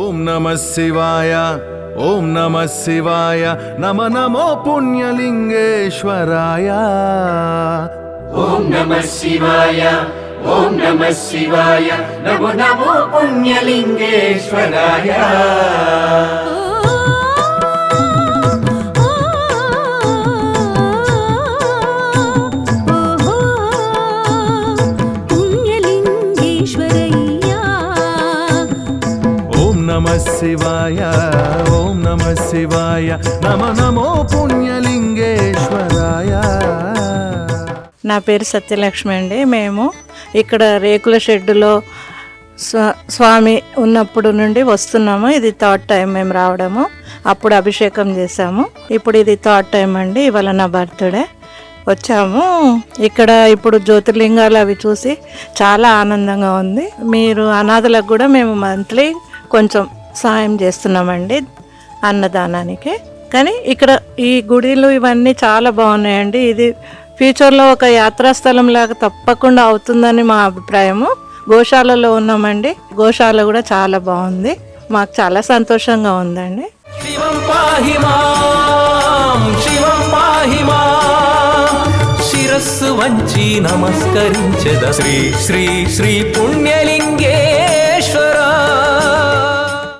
ఓం నమ శివాయ ఓం నమ శివాయ నమ నమో పుణ్యలింగేశ్వరాయ. ఓం నమ శివాయ ఓం నమ శివాయ నమో నమో పుణ్యలింగేశ్వరాయ. నమ శివాయ ఓం నమ శివాయ నమ నమో పుణ్యలింగేశ్వరాయ. నా పేరు సత్యలక్ష్మి అండి. మేము ఇక్కడ రేకుల షెడ్డులో స్వా స్వామి ఉన్నప్పుడు నుండి వస్తున్నాము. ఇది థర్డ్ టైం మేము రావడము. అప్పుడు అభిషేకం చేసాము ఇప్పుడు ఇది థర్డ్ టైం అండి. ఇవాళ నా బర్త్డే. వచ్చాము. ఇక్కడ ఇప్పుడు జ్యోతిర్లింగాలు అవి చూసి చాలా ఆనందంగా ఉంది. మీరు అనాథలకు కూడా మేము మంత్లీ కొంచెం సాయం చేస్తున్నామండి అన్నదానానికి. కానీ ఇక్కడ ఈ గుడిలు ఇవన్నీ చాలా బాగున్నాయండి. ఇది ఫ్యూచర్లో ఒక యాత్రాస్థలం లాగా తప్పకుండా అవుతుందని మా అభిప్రాయము. గోశాలలో ఉన్నామండి. గోశాల కూడా చాలా బాగుంది. మాకు చాలా సంతోషంగా ఉందండి. శివం శివం శిరస్సు వంచి నమస్కరించద శ్రీ శ్రీ శ్రీ పుణ్యలింగే